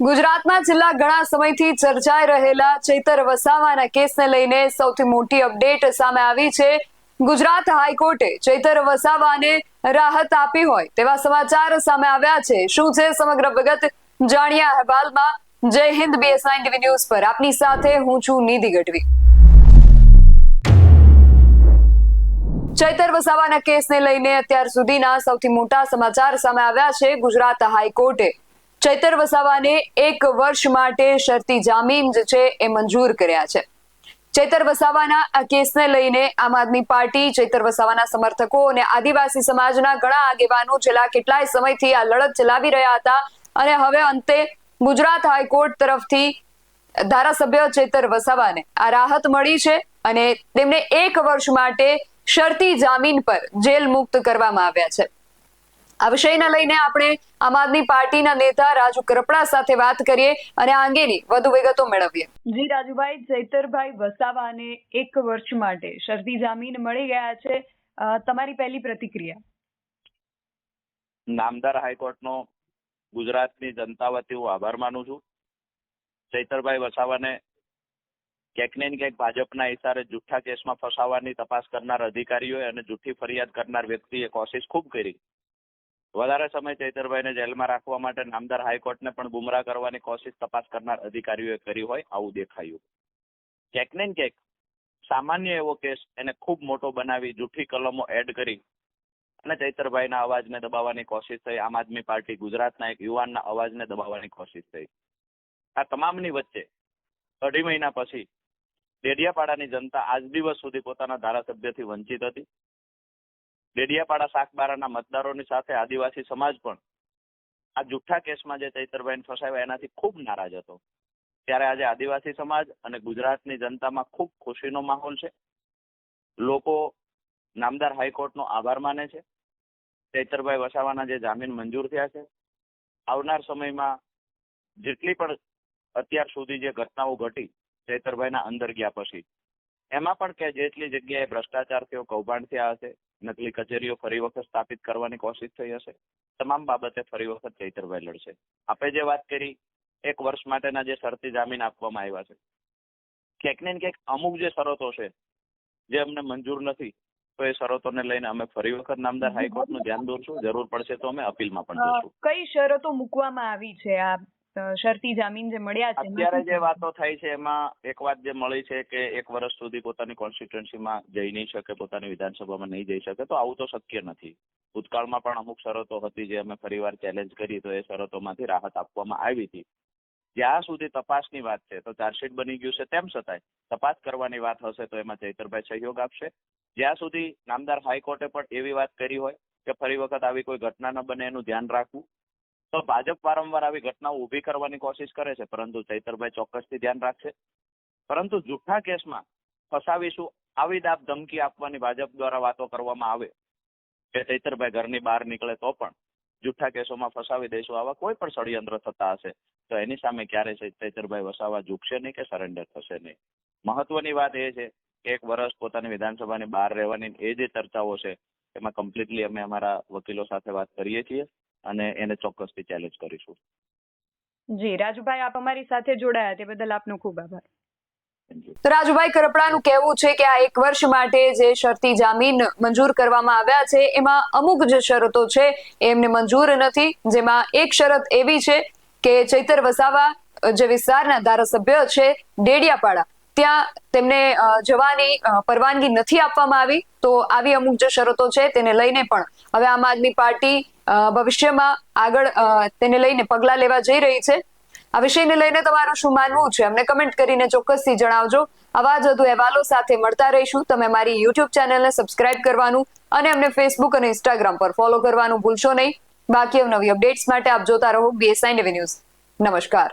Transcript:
ગુજરાતમાં છેલ્લા ઘણા સમયથી ચર્ચાઈ રહેલા ચૈતર વસાવાના કેસને લઈને સૌથી મોટી અપડેટ સામે આવી છે. ગુજરાત હાઈકોર્ટે ચૈતર વસાવાને રાહત આપી હોય તેવા સમાચાર સામે આવ્યા છે. શું છે સમગ્ર વિગત જાણ્યા અહેવાલમાં? જય હિન્દ બીએસઆઈ ટીવી ન્યૂઝ પર. આપની સાથે હું છું નિધિ ગઢવી. ચૈતર વસાવાના કેસને લઈને અત્યાર સુધીના સૌથી મોટા સમાચાર સામે આવ્યા છે. ગુજરાત હાઈકોર્ટે ચૈતર વસાવાને એક વર્ષ માટે શરતી જામીન જે છે એ મંજૂર કર્યા છે. ચૈતર વસાવાના આ કેસને લઈને આમ આદમી પાર્ટી, ચૈતર વસાવાના સમર્થકો અને આદિવાસી સમાજના ઘણા આગેવાનો છેલ્લા કેટલાય સમયથી આ લડત ચલાવી રહ્યા હતા અને હવે અંતે ગુજરાત હાઈકોર્ટ તરફથી ધારાસભ્ય ચેતર વસાવાને આ રાહત મળી છે અને તેમને એક વર્ષ માટે શરતી જામીન પર જેલ મુક્ત કરવામાં આવ્યા છે. આ વિષયને લઈને આપણે આમ આદમી પાર્ટીના નેતા રાજુ કરપડા સાથે વાત કરીએ અને આ અંગેની વધુ વિગતો મેળવીએ. જી રાજુભાઈ ચૈતરભાઈ વસાવાને એક વર્ષ માટે શરતી જામીન મળી ગયા છે. તમારી પહેલી પ્રતિક્રિયા? નામદાર હાઈકોર્ટનો ગુજરાતની જનતા વતી હું આભાર માનું છું. ચૈતરભાઈ વસાવાને ક્યાંક ને ક્યાંક ભાજપના ઇશારે જુઠ્ઠા કેસમાં ફસાવાની તપાસ કરનાર અધિકારીઓએ અને જુઠ્ઠી ફરિયાદ કરનાર વ્યક્તિએ કોશિશ ખૂબ કરી. વધારે સમય ચૈતરભાઈને જેલમાં રાખવા માટે નામદાર હાઈકોર્ટને પણ ગુમરાહ કરવાની કોશિશ તપાસ કરનાર અધિકારીઓએ કરી હોય આવું દેખાયું. ક્યાંક ને ક્યાંક સામાન્ય એવો કેસ એને ખૂબ મોટો બનાવી જૂઠી કલમો એડ કરી અને ચૈતરભાઈના અવાજને દબાવવાની કોશિશ થઈ. આમ આદમી પાર્ટી ગુજરાતના એક યુવાનના અવાજને દબાવવાની કોશિશ થઈ. આ તમામની વચ્ચે અઢી મહિના પછી ડેડિયાપાડાની જનતા આજ દિવસ સુધી પોતાના ધારાસભ્યથી વંચિત હતી. ડેડિયાપાડા શાકબારાના મતદારોની સાથે આદિવાસી સમાજ પણ આ જુઠ્ઠા કેસમાં જે ચૈતરભાઈ ફસાયા એનાથી ખૂબ નારાજ હતો. ત્યારે આજે આદિવાસી સમાજ અને ગુજરાતની જનતામાં ખૂબ ખુશીનો માહોલ છે. લોકો નામદાર હાઈકોર્ટનો આભાર માને છે. ચૈતરભાઈ વસાવાના જે જામીન મંજૂર થયા છે. આવનાર સમયમાં જેટલી પણ અત્યાર સુધી જે ઘટનાઓ ઘટી ચૈતરભાઈના અંદર ગયા પછી, એમાં પણ કે જેટલી જગ્યાએ ભ્રષ્ટાચાર થયો, કૌભાંડ થયા હશે નકલી કચેરીઓ ફરી વખત સ્થાપિત કરવાની કોશિશ થઈ હશે? તમામ બાબતે ફરી વખત ચૈતરભાઈ લડશે. આપે જે વાત કરી એક વર્ષ માટેના જે શરતી જામીન આપવામાં આવ્યા છે. ક્યાંક ને ક્યાંક અમુક જે શરતો છે જે અમને મંજૂર નથી તો એ શરતોને લઈને અમે ફરી વખત નામદાર હાઈકોર્ટનું ધ્યાન દોરશું. જરૂર પડશે તો અમે અપીલમાં પણ જઈશું. કઈ શરતો મૂકવામાં આવી છે? આ શરતી જામીન જે મળ્યા છે અત્યારે જે વાતો થઈ છે એમાં એક વાત જે મળી છે કે એક વર્ષ સુધી પોતાની કોન્સ્ટિટ્યુન્સીમાં જઈ નહીં શકે પોતાની વિધાનસભામાં નહીં જઈ શકે તો આવું તો શક્ય નથી. ભૂતકાળમાં પણ અમુક શરતો હતી જે અમે ફરીવાર ચેલેન્જ કરી તો એ શરતોમાંથી રાહત આપવામાં આવી હતી. જ્યાં સુધી તપાસની વાત છે તો ચાર્જશીટ બની ગયું છે તેમ છતાંય તપાસ કરવાની વાત હશે તો એમાં ચૈતરભાઈ સહયોગ આપશે. જ્યાં સુધી નામદાર હાઈકોર્ટે પણ એવી વાત કરી હોય કે ફરી વખત આવી કોઈ ઘટના ન બને એનું ધ્યાન રાખવું. તો ભાજપ વારંવાર આવી ઘટનાઓ ઊભી કરવાની કોશિશ કરે છે. પરંતુ ચૈતરભાઈ ચોક્કસથી ધ્યાન રાખશે. પરંતુ જૂઠા કેસમાં ફસાવીશું આવી દાબ ધમકી આપવાની ભાજપ દ્વારા વાતો કરવામાં આવે. કે ચૈતરભાઈ ઘરની બહાર નીકળે તો પણ જૂઠા કેસોમાં ફસાવી દઈશું આવા કોઈ પણ ષડયંત્ર થતા હશે. તો એની સામે ક્યારે ચૈતરભાઈ વસાવા ઝૂકશે નહીં કે સરેન્ડર થશે નહીં? મહત્વની વાત એ છે કે એક વર્ષ પોતાની વિધાનસભાની બહાર રહેવાની એ જે ચર્ચાઓ છે, એમાં કમ્પ્લીટલી અમે અમારા વકીલો સાથે વાત કરીએ છીએ. અને એને ચોક્કસથી ચેલેન્જ કરીશું. જી રાજુભાઈ આપ અમારી સાથે જોડાયા. તે બદલ આપનો ખૂબ આભાર. તો રાજુભાઈ કરપડાનું કહેવું છે કે આ એક વર્ષ માટે જે શરતી જામીન મંજૂર કરવામાં આવ્યા છે એમાં અમુક જે શરતો છે એ એમને મંજૂર નથી. જેમાં એક શરત એવી છે કે ચૈતર વસાવા જે વિસ્તારના ધારાસભ્ય છે ડેડિયાપાડા ત્યાં તેમને જવાની પરવાનગી નથી આપવામાં આવી. તો આવી અમુક જે શરતો છે તેને લઈને પણ હવે આમ આદમી પાર્ટી ભવિષ્યમાં આગળ તેને લઈને પગલા લેવા જઈ રહી છે. આ વિષયને લઈને તમારું શું માનવું છે? અમને કમેન્ટ કરીને ચોક્કસથી જણાવજો. આવા જ વધુ અહેવાલો સાથે મળતા રહીશું. તમે મારી યુટ્યુબ ચેનલને સબસ્ક્રાઇબ કરવાનું અને અમને ફેસબુક અને ઇન્સ્ટાગ્રામ પર ફોલો કરવાનું ભૂલશો નહીં. બાકી નવી અપડેટ્સ માટે આપ જોતા રહો બીએસઆઈ ન્યૂઝ નમસ્કાર.